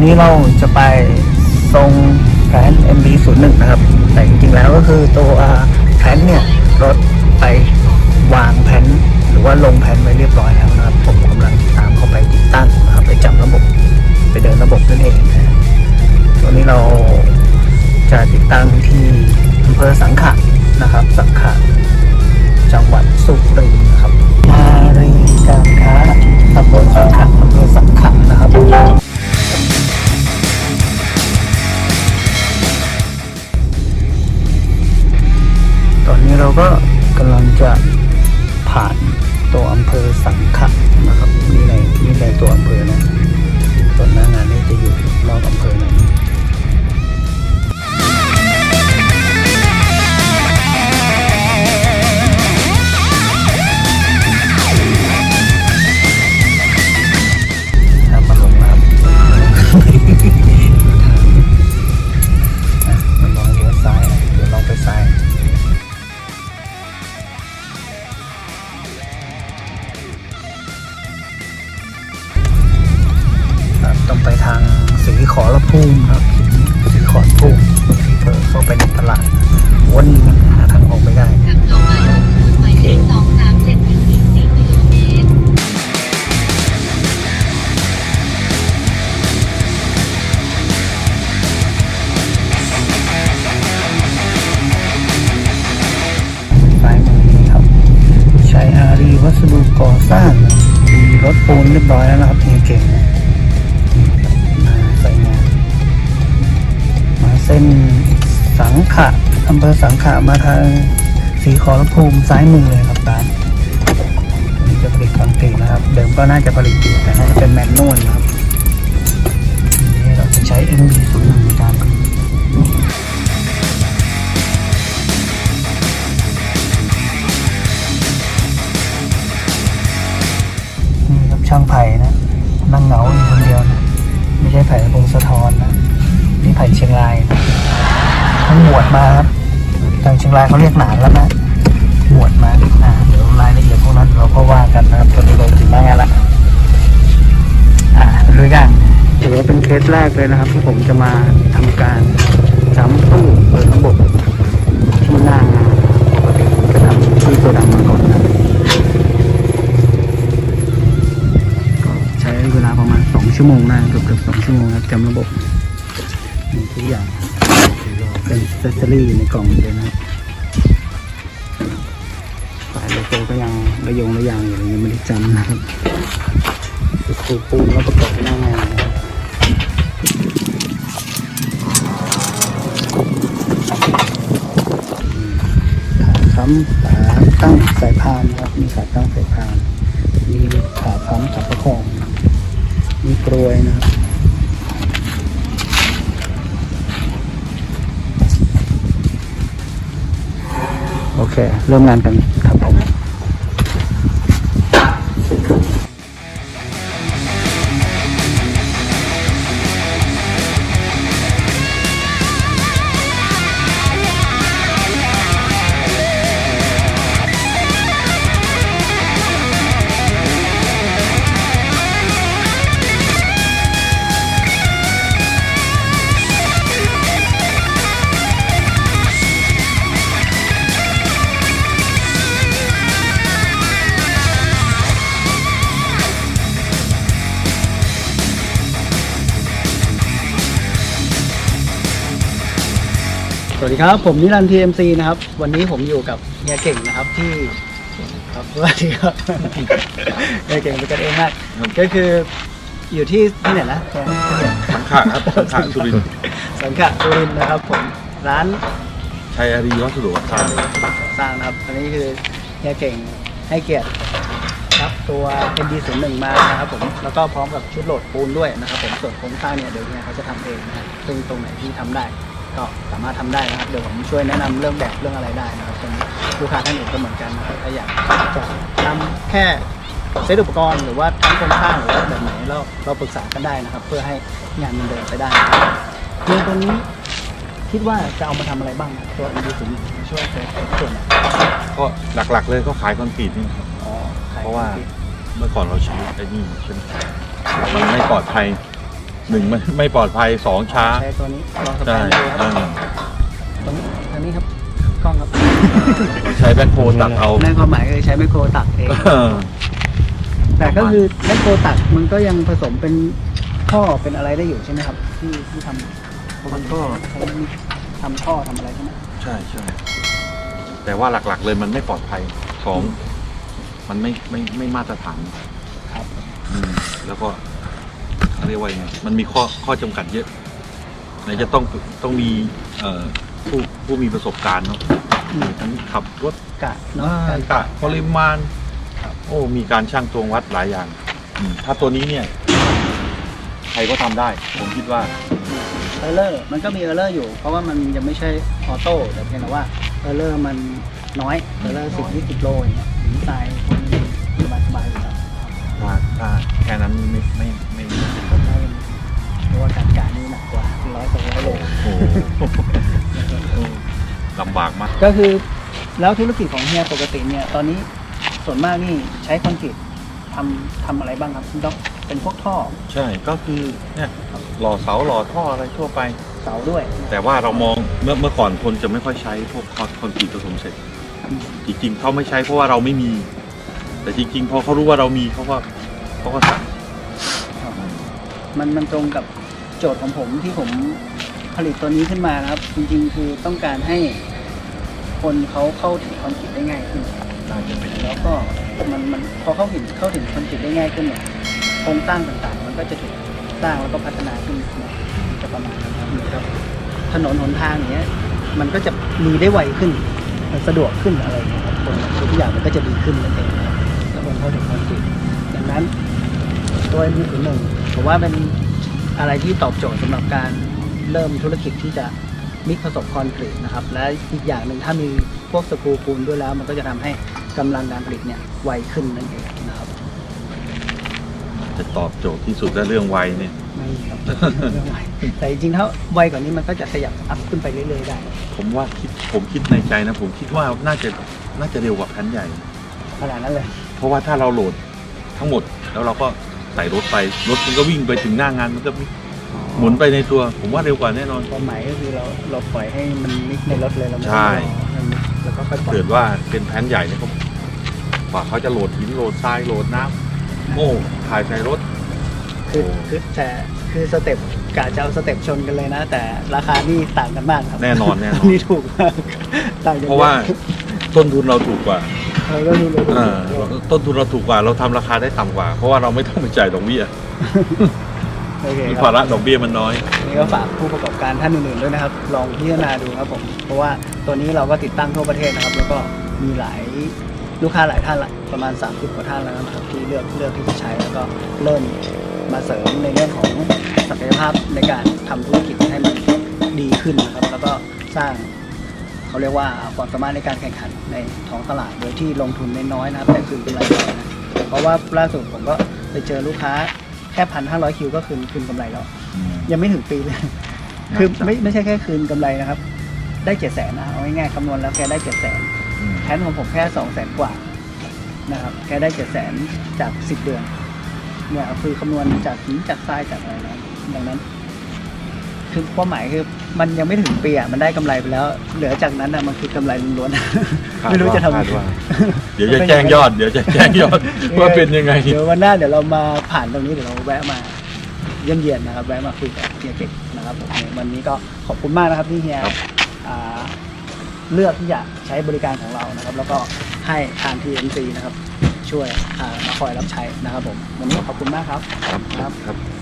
วันนี้เราจะไปทรงแผน MB01 นะครับ แต่จริงๆแล้วก็คือตัวแผนเนี่ย รถ ก่อสร้างมีรถปูนเรียบร้อยแล้วนะครับเก่งๆนะนี่ครับมาใส่งานมาเส้นสังขะอำเภอสังขะมาทางสีขอรภูมิซ้ายมือเลยครับร้านนี้จะผลิตคอนกรีตนะครับ เดิมก็น่าจะผลิตอยู่แต่น่าจะเป็นแมนนวลนะครับ ผ่เชียงรายทั้งหมวดมาครับทางเชียงรายเขาเรียกหนานแล้วนะหมวดมาอ่าเดี๋ยวรายละเอียดพวกนั้นเราก็ว่ากันนะครับตอนนี้เราถึงหน้างานละอ่าลุยกันถือว่าเป็นเคสแรกเลยนะครับ ที่ผมจะมาทำการจำตู้เปิดระบบที่หน้างานปกติจะทำที่โกดังมาก่อนนะก็ใช้เวลาประมาณ 2 ชั่วโมงได้เกือบเกือบสองชั่วโมงครับจำระบบ ทุกอย่างเป็นเซสซอรี่ในกล่องเลยนะสายโลโก้ก็ยังระยงระยางอยู่เลยยังไม่ได้จำนะครับปูปูนแล้วประกอบหน้างานนะครับขาค้ำขาตั้งสายพานนะครับมีขาตั้งสายพานมีขาค้ำขาประคองมีกรวยนะครับ เคเริ่มงานกันครับผม สวัสดีครับ ผมนิรันดร์ TMC นะครับ วันนี้ผมอยู่กับเฮียเก่งนะครับที่ครับสวัสดีครับเฮียเก่งเป็นกันเองมากก็คืออยู่ที่ที่ไหนนะสังขะครับสังขะสุรินทร์สังขะสุรินทร์นะครับ ผมร้านชัยอารีวัสดุก่อสร้างสร้างนะครับอันนี้คือเฮียเก่งให้เกียรติรับตัว ND01 มานะครับผมแล้วก็พร้อมกับชุดโหลดปูนด้วยนะครับผมส่วนโครงสร้างเนี่ยเดี๋ยวเนี่ยเขาจะทำเองนะครับซึ่งตรงไหนที่ทำได้ ก็สามารถทำได้นะครับ เดี๋ยวผมช่วยแนะนำเรื่องแบบเรื่องอะไรได้นะครับตรงนี้ลูกค้าท่านอื่นก็เหมือนกันนะครับถ้าอยากจะทำแค่เซตอุปกรณ์หรือว่าทั้งโครงสร้างหรือว่าแบบไหนเราเราปรึกษากันได้นะครับ เพื่อให้งานมันเดินไปได้นะครับเรื่องตัวนี้คิดว่าจะเอามาทำอะไรบ้างนะตัว ND01 ช่วยเซตส่วนไหนก็หลักๆเลยก็ขายคอนกรีตนี่ครับอ๋อขยเพราะว่าเมื่อก่อนเราใช้ไอ้นี่เป็นมันไม่ปลอดภัย หนึ่งไม่ไม่ปลอดภัยสองช้าใช้ตัวนี้ลองสแกใช่นดูครับอ่าตรงนี้ทางนี้ครับกล้องครับใช้แบ็คโฮตัดเอานั่นความหมายคือใช้ไมโครตักเอง เออ แต่ก็คือไมโครตักมันก็ยังผสมเป็นท่อเป็นอะไรได้อยู่ใช่ไหมครับ ที่ที่ทำมันก็ ทำท่อทำอะไรใช่ไหมใช่ใช่แต่ว่าหลักๆเลยมันไม่ปลอดภัยสองมันไม่ไม่ไม่มาตรฐานครับ อืมแล้วก็ เขาเรียกว่ายังไงมันมีข้อข้อจำกัดเยอะไหนจะต้องต้องมีเอ่อผู้ผู้มีประสบการณ์เนาะอืม ทั้งขับรถกะเนาะอ่าการกะปริมาณโอ้มีการช่างตวงวัดหลายอย่างอืมถ้าตัวนี้เนี่ย ใครก็ทำได้ ผมคิดว่า เออร์เลอร์มันก็มีเออร์เลอร์อยู่ เพราะว่ามันยังไม่ใช่ออโต้แต่เพียงแต่ว่าเออร์เลอร์มันน้อยเออร์เลอร์สิบยี่สิบโลอย่างเงี้ยหนีตายคนสบายสบายๆอยู่แล้ว ถ้าถ้าแค่นั้นไม่ไม่ำบากมาก ก็คือแล้วธุรกิจของเฮียปกติเนี่ยตอนนี้ส่วนมากนี่ใช้คอนกรีตทำทำอะไรบ้างครับคุณต้องเป็นพวกท่อใช่ก็คือเนี่ยหล่อเสาหล่อท่ออะไรทั่วไป เสาด้วย แต่ว่าเรามองเมื่อเมื่อก่อนคนจะไม่ค่อยใช้พวกคอนคอนกรีตผสมเสร็จ จริงๆเขาไม่ใช้เพราะว่าเราไม่มี แต่จริงๆพอเขารู้ว่าเรามีเขาก็เขาก็สั่งมันมันตรงกับโจทย์ของผมที่ผมผลิตตัวนี้ขึ้นมานะครับ จริงๆ คือต้องการให้ คนเขาเข้าถึงคอนกรีตได้ง่ายขึ้น น่าจะเป็นแล้วก็มันมันพอเข้าถึงเข้าถึงคอนกรีตได้ง่ายขึ้นเนี่ยโครงสร้างต่างๆ มันก็จะถูกสร้างแล้วก็พัฒนาขึ้นนะจะประมาณนั้นครับถนนหนทางอย่างเงี้ยมันก็จะมีได้ไวขึ้นมันสะดวกขึ้นอะไรเงี้ยครับคนทุกอย่างมันก็จะดีขึ้นนั่นเองนะครับถ้าคนเข้าถึงคอนกรีตดังนั้นตัวมือถือหนึ่งผมว่าเป็นอะไรที่ตอบโจทย์สำหรับการเริ่มธุรกิจที่จะ มิกผสมคอนกรีตนะครับ และอีกอย่างหนึ่งถ้ามีพวกสกรูปูนด้วยแล้ว มันก็จะทำให้กำลังการผลิตเนี่ยไวขึ้นนั่นเองนะครับ จะตอบโจทย์ที่สุดและเรื่องวัยเนี่ยไม่ครับเรื่องไวแต่จริงๆถ้าไวกว่านี้มันก็จะขยับอัพขึ้นไปเรื่อยๆได้ ผมว่าคิดผมคิดในใจนะ ผมคิดว่าน่าจะน่าจะเร็วกว่าคันใหญ่ขนาดนั้นเลย เพราะว่าถ้าเราโหลดทั้งหมดแล้วเราก็ใส่รถไปรถมันก็วิ่งไปถึงหน้างานมันก็ หมุนไปในตัว ผมว่าเร็วกว่าแน่นอน ความหมายก็คือเราเราปล่อยให้มันมิกในรถเลยเราไม่ใช่ต้องรอให้มันแล้วก็ค่อยปล่อยเกิดว่าเป็นแผนใหญ่เนี่ยเขากว่าเขาจะโหลดหินโหลดทรายโหลดน้ำโอ้ถ่ายใส่รถ คือโอ้คือแต่คือสเต็ปกะจะเอาสเต็ปชนกันเลยนะ แต่ราคานี่ต่างกันมากครับแน่นอนแน่นอน นี่ถูกมากต่างกันยอเพราะว่าต้นทุนเราถูกกว่าเราก็รู้เลยเออต้นทุนเราถูกกว่าเราทำราคาได้ต่ำกว่า เพราะว่าเราไม่ต้องไปจ่ายดอกเบี้ย โอเคมีคภารับระดอกเบี้ยมันน้อย นี่ก็ฝากผู้ประกอบการท่านอื่นๆด้วยนะครับ ลองพิจารณาดูครับผม เพราะว่าตัวนี้เราก็ติดตั้งทั่วประเทศนะครับ แล้วก็มีหลายลูกค้าหลายท่านละประมาณ 30กว่าท่านแล้วนะครับที่เลือกเลือกที่จะใช้แล้วก็เริ่มมาเสริมในเรื่องของศักยภาพในการทำธุรกิจให้มันดีขึ้นนะครับ แล้วก็สร้าง เขาเรียกว่าความสามารถในการแข่งขันในท้องตลาดโดยที่ลงทุนน้อยๆนะครับแต่คืนกำไรน้อยนะเพราะว่าล่าสุดผมก็ไปเจอลูกค้าแค่พันห้าร้อยคิวก็คืนคืนกำไรแล้วยังไม่ถึงปีเลย คือไม่ไม่ใช่แค่คืนกำไรนะครับ ได้เจ็ดแสนนะเอาง่ายๆคำนวณแล้วแกได้เจ็ดแสนแทนของผมแค่สองแสนกว่านะครับแกได้เจ็ดแสนจากสิบเดือนเนี่ยคือคำนวณจากหินจากทรายจากอะไรนะดังนั้น คือความหมายคือมันยังไม่ถึงปีอะมันได้กำไรไปแล้ว เหลือจากนั้นอะมันคือกำไรล้วนๆ ไม่รู้จะทำคาดว่าเดี๋ยวจะแจ้งยอด เดี๋ยวจะแจ้งยอดว่าเป็นยังไง เดี๋ยววันหน้าเดี๋ยวเรามาผ่านตรงนี้เดี๋ยวเราแวะมาเยี่ยมเยียนนะครับแวะมาคุยกับเฮียเก่งนะครับผมวันนี้ก็ขอบคุณมากนะครับที่เฮียครับ อ่าเลือกที่จะใช้บริการของเรานะครับ แล้วก็ให้ทาง TMC นะครับ ช่วยอ่ามาคอยรับใช้นะครับผมวันนี้ขอบคุณมากครับ ครับครับครับ